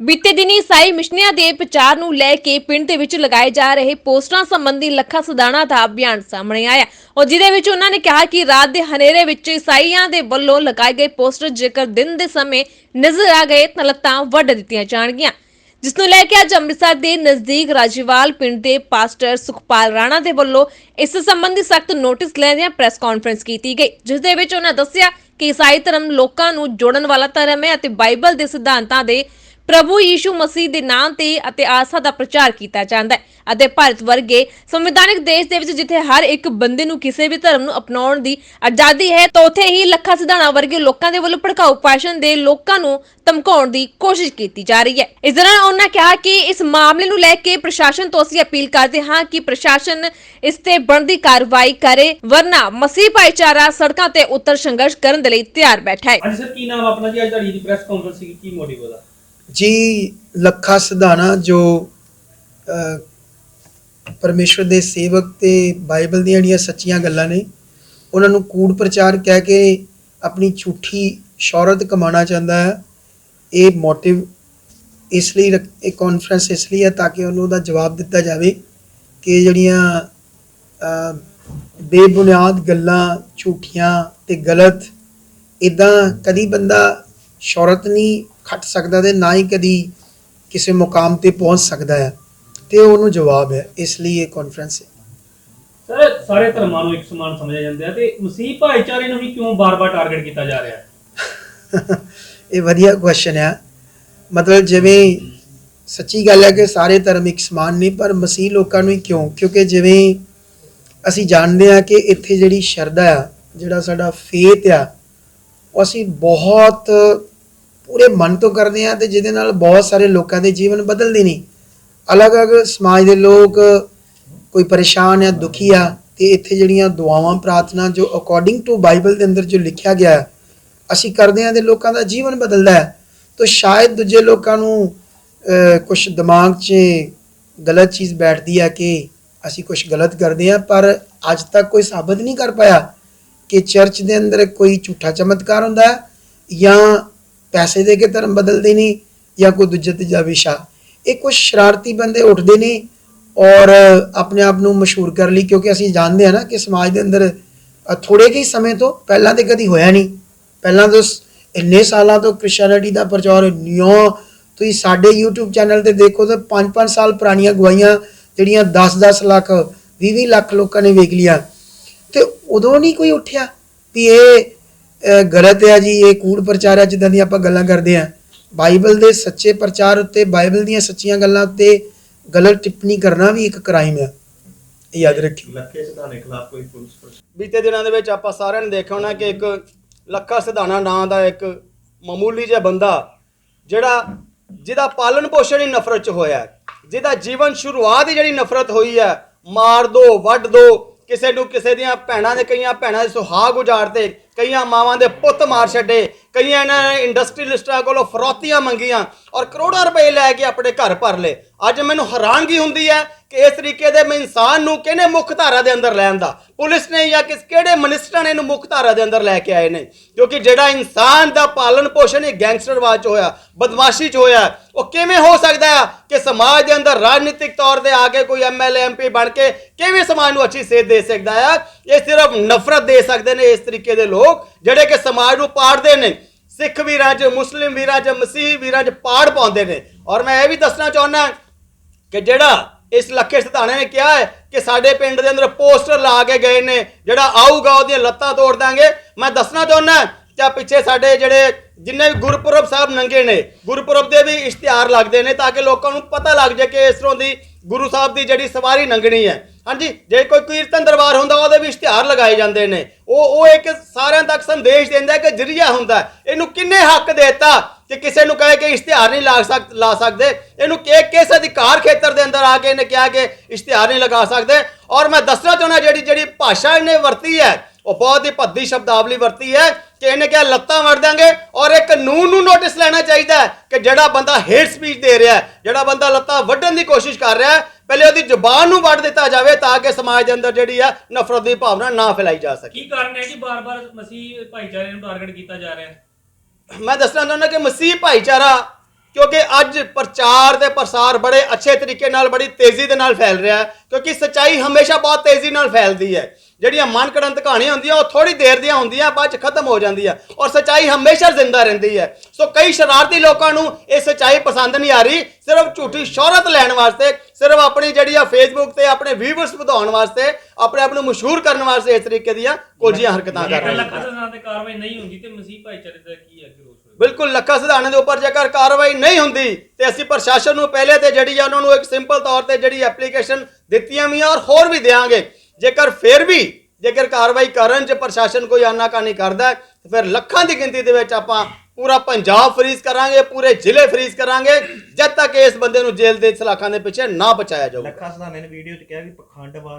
ਬੀਤੇ ਦਿਨੀ ਈਸਾਈ ਮਿਸ਼ਨੀਆਂ ਦੇ ਪ੍ਰਚਾਰ ਨੂੰ ਲੈ ਕੇ ਪਿੰਡ ਦੇ ਵਿੱਚ ਲਗਾਏ ਜਾ ਰਹੇ ਪੋਸਟਰਾਂ ਸੰਬੰਧੀ ਲੱਖਾ ਸਦਾਣਾ ਦਾ ਬਿਆਨ ਸਾਹਮਣੇ ਆਇਆ। ਔਰ ਜਿਹਦੇ ਵਿੱਚ ਉਹਨਾਂ ਨੇ ਕਿਹਾ ਕਿ ਰਾਤ ਦੇ ਹਨੇਰੇ ਵਿੱਚ ਈਸਾਈਆਂ ਦੇ ਵੱਲੋਂ ਲਗਾਏ ਗਏ ਪੋਸਟਰ ਜੇਕਰ ਦਿਨ ਦੇ ਸਮੇਂ ਨਜ਼ਰ ਆ ਗਏ ਤਾਂ ਲੱਤਾਂ ਵੱਢ ਦਿੱਤੀਆਂ ਜਾਣਗੀਆਂ। ਜਿਸ ਨੂੰ ਲੈ ਕੇ ਅੱਜ ਅੰਮ੍ਰਿਤਸਰ ਦੇ ਨਜ਼ਦੀਕ ਰਾਜੀਵਾਲ ਪਿੰਡ ਦੇ ਪਾਸਟਰ ਸੁਖਪਾਲ ਰਾਣਾ ਦੇ ਵੱਲੋਂ ਇਸ ਸੰਬੰਧੀ ਸਖਤ ਨੋਟਿਸ ਲੈਂਦਿਆਂ ਪ੍ਰੈਸ ਕਾਨਫਰੰਸ ਕੀਤੀ ਗਈ, ਜਿਸ ਦੇ ਵਿੱਚ ਉਹਨਾਂ ਦੱਸਿਆ ਕਿ ਈਸਾਈ ਧਰਮ ਲੋਕਾਂ ਨੂੰ ਜੋੜਨ ਵਾਲਾ ਧਰਮ ਹੈ ਅਤੇ ਬਾਈਬਲ ਦੇ ਸਿਧਾਂਤਾਂ ਦੇ ਪ੍ਰਭੂ ਯੀਸ਼ੂ ਮਸੀਹ ਦੇ ਨਾਮ ਤੇ ਅਤੇ ਆਸਾ ਦਾ ਪ੍ਰਚਾਰ ਕੀਤਾ ਜਾਂਦਾ ਹੈ ਅਤੇ ਭਾਰਤ ਵਰਗੇ ਸੰਵਿਧਾਨਕ ਦੇਸ਼ ਦੇ ਵਿੱਚ ਜਿੱਥੇ ਹਰ ਇੱਕ ਬੰਦੇ ਨੂੰ ਕਿਸੇ ਵੀ ਧਰਮ ਨੂੰ ਅਪਣਾਉਣ ਦੀ ਆਜ਼ਾਦੀ ਹੈ, ਤਾਂ ਉੱਥੇ ਹੀ ਲੱਖਾ ਸਿਧਾਣਾ ਵਰਗੇ ਲੋਕਾਂ ਦੇ ਵੱਲੋਂ ਭੜਕਾਊ ਭਾਸ਼ਣ ਦੇ ਲੋਕਾਂ ਨੂੰ ਧਮਕਾਉਣ ਦੀ ਕੋਸ਼ਿਸ਼ ਕੀਤੀ ਜਾ ਰਹੀ ਹੈ। ਇਸ ਦੌਰਾਨ ਉਹਨਾਂ ਕਿਹਾ ਕਿ ਇਸ ਮਾਮਲੇ ਨੂੰ ਲੈ ਕੇ ਪ੍ਰਸ਼ਾਸਨ ਤੋਂ ਅਸੀਂ ਅਪੀਲ ਕਰਦੇ ਹਾਂ ਕਿ ਪ੍ਰਸ਼ਾਸਨ ਇਸ ਤੇ ਬਣਦੀ ਕਾਰਵਾਈ ਕਰੇ, ਵਰਨਾ ਮਸੀਹ ਭਾਈਚਾਰਾ ਸੜਕਾਂ ਤੇ ਉਤਰ ਸੰਘਰਸ਼ ਕਰਨ ਦੇ ਲਈ ਤਿਆਰ ਬੈਠਾ ਹੈ। ਹਾਂਜੀ ਸਰ, ਕੀ ਨਾਮ ਆਪਣਾ ਜੀ? ਅੱਜ ਤੁਹਾਡੀ ਪ੍ਰੈਸ ਕਾਨਫਰੰਸ ਸੀ ਕੀ ਮੋਟਿਵ ਉਹਦਾ? ਜੀ ਲੱਖਾ ਸਿਧਾਣਾ ਜੋ ਅ, ਪਰਮੇਸ਼ਵਰ ਦੇ ਸੇਵਕ ਤੇ ਬਾਈਬਲ ਦੀਆਂ ਜਿਹੜੀਆਂ ਸੱਚੀਆਂ ਗੱਲਾਂ ਨੇ ਉਹਨਾਂ ਨੂੰ ਕੂੜ ਪ੍ਰਚਾਰ ਕਹਿ ਕੇ ਆਪਣੀ ਝੂਠੀ ਸ਼ੌਹਰਤ ਕਮਾਉਣਾ ਚਾਹੁੰਦਾ ਹੈ। ਇਹ ਮੋਟਿਵ ਇਸ ਲਈ ਰੱਖ- ਇਹ ਕਾਨਫਰੰਸ ਇਸ ਲਈ ਹੈ ਤਾਂ ਕਿ ਉਹਨੂੰ ਉਹਦਾ ਜਵਾਬ ਦਿੱਤਾ ਜਾਵੇ ਕਿ ਜਿਹੜੀਆਂ ਬੇਬੁਨਿਆਦ ਗੱਲਾਂ ਝੂਠੀਆਂ ਤੇ ਗਲਤ ਇਦਾਂ ਕਦੀ ਬੰਦਾ ਸ਼ੌਹਰਤ ਨਹੀਂ ਖੱਟ ਸਕਦਾ ਤੇ ਨਾ ਹੀ ਕਦੀ ਕਿਸੇ ਮੁਕਾਮ ਤੇ ਪਹੁੰਚ ਸਕਦਾ ਹੈ। ਤੇ ਉਹਨੂੰ ਜਵਾਬ ਹੈ ਇਸ ਲਈ ਇਹ ਕਾਨਫਰੰਸ ਹੈ। ਸਰ ਸਾਰੇ ਧਰਮਾਂ ਨੂੰ ਇੱਕ ਸਮਾਨ ਸਮਝਿਆ ਜਾਂਦਾ ਹੈ ਤੇ ਮਸੀਹ ਭਾਈਚਾਰੇ ਨੂੰ ਹੀ ਕਿਉਂ ਬਾਰ-ਬਾਰ ਟਾਰਗੇਟ ਕੀਤਾ ਜਾ ਰਿਹਾ ਹੈ? ਇਹ ਵਧੀਆ ਕੁਐਸਚਨ ਹੈ। ਮਤਲਬ ਜਿਵੇਂ ਸੱਚੀ ਗੱਲ ਹੈ ਕਿ ਸਾਰੇ ਧਰਮ ਇੱਕ ਸਮਾਨ ਨਹੀਂ ਪਰ ਮਸੀਹ ਲੋਕਾਂ ਨੂੰ ਹੀ ਕਿਉਂ? ਕਿਉਂਕਿ ਜਿਵੇਂ ਅਸੀਂ ਜਾਣਦੇ ਹਾਂ ਕਿ ਇੱਥੇ ਜਿਹੜੀ ਸ਼ਰਧਾ ਆ ਜਿਹੜਾ ਸਾਡਾ ਫੇਥ ਆ ਉਹ ਅਸੀਂ ਬਹੁਤ ਪੂਰੇ ਮਨ ਤੋਂ ਕਰਦੇ ਹਾਂ ਤੇ ਜਿਹਦੇ ਨਾਲ ਬਹੁਤ ਸਾਰੇ ਲੋਕਾਂ ਦੇ ਜੀਵਨ ਬਦਲਦੇ ਨੇ। ਅਲੱਗ-ਅਲੱਗ ਸਮਾਜ ਦੇ ਲੋਕ ਕੋਈ ਪਰੇਸ਼ਾਨ ਆ, ਦੁਖੀ ਆ, ਤੇ ਇੱਥੇ ਜਿਹੜੀਆਂ ਦੁਆਵਾਂ, ਪ੍ਰਾਰਥਨਾ ਜੋ ਅਕੋਰਡਿੰਗ ਟੂ ਬਾਈਬਲ ਦੇ ਅੰਦਰ ਜੋ ਲਿਖਿਆ ਗਿਆ ਅਸੀਂ ਕਰਦੇ ਹਾਂ ਤੇ ਲੋਕਾਂ ਦਾ ਜੀਵਨ ਬਦਲਦਾ ਹੈ। ਤਾਂ ਸ਼ਾਇਦ ਦੂਜੇ ਲੋਕਾਂ ਨੂੰ ਕੁਝ ਦਿਮਾਗ 'ਚ ਗਲਤ ਚੀਜ਼ ਬੈਠਦੀ ਹੈ ਕਿ ਅਸੀਂ ਕੁਝ ਗਲਤ ਕਰਦੇ ਹਾਂ, ਪਰ ਅੱਜ ਤੱਕ ਕੋਈ ਸਾਬਤ ਨਹੀਂ ਕਰ ਪਾਇਆ ਕਿ ਚਰਚ ਦੇ ਅੰਦਰ ਕੋਈ ਝੂਠਾ ਚਮਤਕਾਰ ਹੁੰਦਾ ਜਾਂ ਪੈਸੇ ਦੇ ਕੇ ਧਰਮ ਬਦਲਦੇ ਨੇ ਜਾਂ ਕੋਈ ਦੂਜਾ ਤੀਜਾ ਵਿਸ਼ਾ ਇਹ ਕੁਝ ਸ਼ਰਾਰਤੀ ਬੰਦੇ ਉੱਠਦੇ ਨੇ ਔਰ ਆਪਣੇ ਆਪ ਨੂੰ ਮਸ਼ਹੂਰ ਕਰ ਲਈ ਕਿਉਂਕਿ ਅਸੀਂ ਜਾਣਦੇ ਹਾਂ ਨਾ ਕਿ ਸਮਾਜ ਦੇ ਅੰਦਰ ਅ, ਥੋੜੇ ਜਿਹੇ ਸਮੇਂ ਤੋਂ ਪਹਿਲਾਂ ਤੇ ਕਦੀ ਹੋਇਆ ਨਹੀਂ। ਪਹਿਲਾਂ ਤੋਂ ਇੰਨੇ ਸਾਲਾਂ ਤੋਂ ਕ੍ਰਿਸਚੀਅਨਿਟੀ ਦਾ ਪ੍ਰਚਾਰ ਨਿਉ ਤੁਸੀਂ ਸਾਡੇ YouTube ਚੈਨਲ ਤੇ ਦੇਖੋ ਤਾਂ 5-5 ਸਾਲ ਪੁਰਾਣੀਆਂ ਗਵਾਈਆਂ ਜਿਹੜੀਆਂ 10-10 ਲੱਖ 20-20 ਲੱਖ ਲੋਕਾਂ ਨੇ ਵੇਖ ਲਿਆ ਤੇ ਉਦੋਂ ਨਹੀਂ ਕੋਈ ਉੱਠਿਆ ਵੀ ਇਹ ਗਲਤ ਹੈ ਜੀ ਇਹ ਕੂੜ ਪ੍ਰਚਾਰ ਹੈ ਜਿੱਦਾਂ ਦੀਆਂ ਆਪਾਂ ਗੱਲਾਂ ਕਰਦੇ ਆ। ਬਾਈਬਲ ਦੇ ਸੱਚੇ ਪ੍ਰਚਾਰ ਉੱਤੇ ਬਾਈਬਲ ਦੀਆਂ ਸੱਚੀਆਂ ਗੱਲਾਂ ਉੱਤੇ ਗਲਤ ਟਿੱਪਣੀ ਕਰਨਾ ਵੀ ਇੱਕ ਕ੍ਰਾਈਮ ਹੈ ਇਹ ਯਾਦ ਰੱਖਿਓ। ਲੱਖੇ ਸਿਧਾਣੇ ਖਿਲਾਫ ਕੋਈ ਪੁਲਿਸ ਪ੍ਰਸ਼ਾਸਨ ਬੀਤੇ ਦਿਨਾਂ ਦੇ ਵਿੱਚ ਆਪਾਂ ਸਾਰਿਆਂ ਨੇ ਦੇਖਿਆ ਹੋਣਾ ਕਿ ਇੱਕ ਲੱਖਾ ਸਿਧਾਣਾ ਨਾਂ ਦਾ ਇੱਕ ਮਾਮੂਲੀ ਜਿਹਾ ਬੰਦਾ ਜਿਹੜਾ ਜਿਹਦਾ ਪਾਲਣ ਪੋਸ਼ਣ ਹੀ ਨਫ਼ਰਤ ਚ ਹੋਇਆ ਜਿਹਦਾ ਜੀਵਨ ਸ਼ੁਰੂਆਤ ਹੀ ਜਿਹੜੀ ਨਫ਼ਰਤ ਹੋਈ ਹੈ ਮਾਰ ਦੋ ਵੱਢ ਦੋ ਕਿਸੇ ਨੂੰ ਕਿਸੇ ਦੀਆਂ ਭੈਣਾਂ ਦੇ ਕਈਆਂ ਭੈਣਾਂ ਦੇ ਸੁਹਾਗ ਉਜਾੜਤੇ ਕਈਆਂ ਮਾਵਾਂ ਦੇ ਪੁੱਤ ਮਾਰ ਛੱਡੇ ਕਈਆਂ ਇਹਨਾਂ ਨੇ ਇੰਡਸਟਰੀਲਿਸਟਾਂ ਕੋਲੋਂ ਫਰੋਤੀਆਂ ਮੰਗੀਆਂ। ਔਰ ਕਰੋੜਾਂ ਰੁਪਏ ਲੈ ਕੇ ਆਪਣੇ ਘਰ ਭਰ ਲਏ। ਅੱਜ ਮੈਨੂੰ ਹੈਰਾਨਗੀ ਹੁੰਦੀ ਹੈ ਕਿ ਇਸ ਤਰੀਕੇ ਦੇ ਮੈਂ ਇਨਸਾਨ ਨੂੰ ਕਿਹਨੇ ਮੁੱਖ ਧਾਰਾ ਦੇ ਅੰਦਰ ਲੈਣ ਦਾ? ਪੁਲਿਸ ਨੇ ਜਾਂ ਕਿਸ ਕਿਹੜੇ ਮਨਿਸਟਰਾਂ ਨੇ ਇਹਨੂੰ ਮੁੱਖ ਧਾਰਾ ਦੇ ਅੰਦਰ ਲੈ ਕੇ ਆਏ ਨੇ? ਕਿਉਂਕਿ ਜਿਹੜਾ ਇਨਸਾਨ ਦਾ ਪਾਲਣ ਪੋਸ਼ਣ ਇਹ ਗੈਂਗਸਟਰਵਾਦ ਚ ਹੋਇਆ, ਬਦਮਾਸ਼ੀ ਚ ਹੋਇਆ, ਉਹ ਕਿਵੇਂ ਹੋ ਸਕਦਾ ਹੈ ਕਿ ਸਮਾਜ ਦੇ ਅੰਦਰ ਰਾਜਨੀਤਿਕ ਤੌਰ ਤੇ ਆ ਕੇ ਕੋਈ ਐਮਐਲਏ ਐਮਪੀ ਬਣ ਕੇ ਕਿਵੇਂ ਸਮਾਜ ਨੂੰ ਅੱਛੀ ਸੇਧ ਦੇ ਸਕਦਾ ਹੈ? ਇਹ ਸਿਰਫ ਨਫ਼ਰਤ ਦੇ ਸਕਦੇ ਨੇ ਇਸ ਤਰੀਕੇ ਦੇ ਲੋਕ, ਜਿਹੜੇ ਕਿ ਸਮਾਜ ਨੂੰ ਪਾੜਦੇ ਨੇ। ਸਿੱਖ ਵੀਰਾਂ 'ਚ ਮੁਸਲਿਮ ਵੀਰਾਂ 'ਚ ਮਸੀਹ ਵੀਰਾਂ 'ਚ ਪਾੜ ਪਾਉਂਦੇ ਨੇ। ਔਰ ਮੈਂ ਇਹ ਵੀ ਦੱਸਣਾ ਚਾਹੁੰਦਾ ਕਿ ਜਿਹੜਾ ਇਸ ਲੱਖੇ ਸਤਾਣੇ ਨੇ ਕਿਹਾ ਹੈ ਕਿ ਸਾਡੇ ਪਿੰਡ ਦੇ ਅੰਦਰ ਪੋਸਟਰ ਲਾ ਕੇ ਗਏ ਨੇ, ਜਿਹੜਾ ਆਊਗਾ ਉਹਦੀਆਂ ਲੱਤਾਂ ਤੋੜ ਦਾਂਗੇ। ਮੈਂ ਦੱਸਣਾ ਚਾਹੁੰਦਾ ਜਾਂ ਪਿੱਛੇ ਸਾਡੇ ਜਿਹੜੇ ਜਿੰਨੇ ਵੀ ਗੁਰਪੁਰਬ ਸਾਹਿਬ ਨੰਗੇ ਨੇ, ਗੁਰਪੁਰਬ ਦੇ ਵੀ ਇਸ਼ਤਿਹਾਰ ਲੱਗਦੇ ਨੇ ਤਾਂ ਕਿ ਲੋਕਾਂ ਨੂੰ ਪਤਾ ਲੱਗ ਜਾਏ ਕਿ ਇਸ ਤਰ੍ਹਾਂ ਦੀ ਗੁਰੂ ਸਾਹਿਬ ਦੀ ਜਿਹੜੀ ਸਵਾਰੀ ਨੰਗਣੀ ਹੈ ਹਾਂਜੀ, ਜੇ ਕੋਈ ਕੀਰਤਨ ਦਰਬਾਰ ਹੁੰਦਾ, ਉਹਦੇ ਵੀ ਇਸ਼ਤਿਹਾਰ ਲਗਾਏ ਜਾਂਦੇ ਨੇ। ਉਹ ਉਹ ਇੱਕ ਸਾਰਿਆਂ ਤੱਕ ਸੰਦੇਸ਼ ਦਿੰਦਾ ਕਿ ਜਰੀਆ ਹੁੰਦਾ ਇਹਨੂੰ ਕਿੰਨੇ ਹੱਕ ਦਿੱਤਾ ਕਿ ਕਿਸੇ ਨੂੰ ਕਹੇ ਕਿ ਇਸ਼ਤਿਹਾਰ ਨਹੀਂ ਲਾ ਸਕ, ਲਾ ਸਕਦੇ? ਇਹਨੂੰ ਕਿ, ਕਿਸ ਅਧਿਕਾਰ ਖੇਤਰ ਦੇ ਅੰਦਰ ਆ ਕੇ ਇਹਨੇ ਕਿਹਾ ਕਿ ਇਸ਼ਤਿਹਾਰ ਨਹੀਂ ਲਗਾ ਸਕਦੇ? ਔਰ ਮੈਂ ਦੱਸਣਾ ਚਾਹੁੰਦਾ ਜਿਹੜੀ ਜਿਹੜੀ ਭਾਸ਼ਾ ਇਹਨੇ ਵਰਤੀ ਹੈ, ਉਹ ਬਹੁਤ ਹੀ ਭੱਦੀ ਸ਼ਬਦਾਵਲੀ ਵਰਤੀ ਹੈ ਕਿ ਇਹਨੇ ਕਿਹਾ ਲੱਤਾਂ ਵੜ ਦਾਂਗੇ ਔਰ ਇਹ ਕਾਨੂੰਨ ਨੂੰ ਨੋਟਿਸ ਲੈਣਾ ਚਾਹੀਦਾ ਕਿ ਜਿਹੜਾ ਬੰਦਾ ਹੇਟ ਸਪੀਚ ਦੇ ਰਿਹਾ ਹੈ, ਜਿਹੜਾ ਬੰਦਾ ਲੱਤਾਂ ਵੱਢਣ ਦੀ ਕੋਸ਼ਿਸ਼ ਕਰ ਰਿਹਾ ਹੈ ਪਹਿਲੇ ਉਹਦੀ ਜ਼ੁਬਾਨ ਨੂੰ ਵੱਢ ਦਿੱਤਾ ਜਾਵੇ ਤਾਂ ਕਿ ਸਮਾਜ ਦੇ ਅੰਦਰ ਜਿਹੜੀ ਆ ਨਫ਼ਰਤ ਦੀ ਭਾਵਨਾ ਨਾ ਫੈਲਾਈ ਜਾ ਸਕੇ। ਕੀ ਕਾਰਨ ਹੈ ਜੀ ਬਾਰ-ਬਾਰ ਮਸੀਹ ਭਾਈਚਾਰੇ ਨੂੰ ਟਾਰਗੇਟ ਕੀਤਾ ਜਾ ਰਿਹਾ ਹੈ? ਮੈਂ ਦੱਸਣਾ ਚਾਹੁੰਦਾ ਕਿ ਮਸੀਹ ਭਾਈਚਾਰਾ ਕਿਉਂਕਿ ਅੱਜ ਪ੍ਰਚਾਰ ਤੇ ਪ੍ਰਸਾਰ ਬੜੇ ਅੱਛੇ ਤਰੀਕੇ ਨਾਲ ਬੜੀ ਤੇਜ਼ੀ ਦੇ ਨਾਲ ਫੈਲ ਰਿਹਾ ਹੈ ਕਿਉਂਕਿ ਸੱਚਾਈ ਹਮੇਸ਼ਾ ਬਹੁਤ ਤੇਜ਼ੀ ਨਾਲ ਫੈਲਦੀ ਹੈ। ਜਿਹੜੀਆਂ ਮਨ ਕੜੰਤ ਕਹਾਣੀਆਂ ਹੁੰਦੀਆਂ ਉਹ ਥੋੜੀ ਦੇਰ ਦੀਆਂ ਹੁੰਦੀਆਂ ਬਾਅਦ ਚ ਖਤਮ ਹੋ ਜਾਂਦੀਆਂ ਔਰ ਸੱਚਾਈ ਹਮੇਸ਼ਾ ਜ਼ਿੰਦਾ ਰਹਿੰਦੀ ਹੈ। ਸੋ ਕਈ ਸ਼ਰਾਰਤੀ ਲੋਕਾਂ ਨੂੰ ਇਹ ਸੱਚਾਈ ਪਸੰਦ ਨਹੀਂ ਆ ਰਹੀ ਸਿਰਫ ਝੂਠੀ ਸ਼ੋਹਰਤ ਲੈਣ ਵਾਸਤੇ ਸਿਰਫ ਆਪਣੀ ਜਿਹੜੀ ਆ ਫੇਸਬੁੱਕ ਤੇ ਆਪਣੇ ਵਿਊਵਰਸ ਵਧਾਉਣ ਵਾਸਤੇ ਆਪਣੇ ਆਪ ਨੂੰ ਮਸ਼ਹੂਰ ਕਰਨ ਵਾਸਤੇ ਇਸ ਤਰੀਕੇ ਦੀਆਂ ਕੋਝੀਆਂ ਹਰਕਤਾਂ ਕਰ ਰਹੇ ਲੱਖਾਂ ਨੇ। ਸਦਾਂ ਤੇ ਕਾਰਵਾਈ ਨਹੀਂ ਹੁੰਦੀ ਤੇ ਮਸੀਹ ਭਾਈਚਾਰੇ ਦਾ ਕੀ ਹੈ ਕਿ ਰੋਸ ਹੋਏਗਾ? ਬਿਲਕੁਲ ਲੱਖਾ ਸਿਧਾਣੇ ਦੇ ਉੱਪਰ ਜੇਕਰ ਕਾਰਵਾਈ ਨਹੀਂ ਹੁੰਦੀ ਤੇ ਅਸੀਂ ਪ੍ਰਸ਼ਾਸਨ ਨੂੰ ਪਹਿਲੇ ਤੇ ਜਿਹੜੀ ਆ ਉਹਨਾਂ ਨੂੰ ਇੱਕ ਸਿੰਪਲ ਤੌਰ ਤੇ ਜਿਹੜੀ ਐਪਲੀਕੇਸ਼ਨ ਦਿੱਤੀਆਂ ਵੀ ਆ ਔਰ ਹੋਰ ਵੀ ਦੇਾਂਗੇ ਜੇਕਰ ਫਿਰ ਵੀ ਜੇਕਰ ਕਾਰਵਾਈ ਕਰਨ ਚ ਪ੍ਰਸ਼ਾਸਨ ਕੋਈ ਆਨਾਕਾਨੀ ਕਰਦਾ ਫਿਰ ਲੱਖਾਂ ਦੀ ਗਿਣਤੀ ਦੇ ਵਿੱਚ ਆਪਾਂ ਪੂਰਾ ਪੰਜਾਬ ਫਰੀਜ਼ ਕਰਾਂਗੇ, ਪੂਰੇ ਜ਼ਿਲ੍ਹੇ ਫਰੀਜ਼ ਕਰਾਂਗੇ, ਜਦ ਤੱਕ ਇਸ ਬੰਦੇ ਨੂੰ ਜੇਲ੍ਹ ਦੇ ਸਲਾਖਾਂ ਦੇ ਪਿੱਛੇ ਨਾ ਬਚਾਇਆ ਜਾਊਗਾ। ਲੱਖਾ ਸਦਾਨੇ ਨੇ ਵੀਡੀਓ 'ਚ ਕਿਹਾ ਕਿ ਪਖੰਡਵਾਦ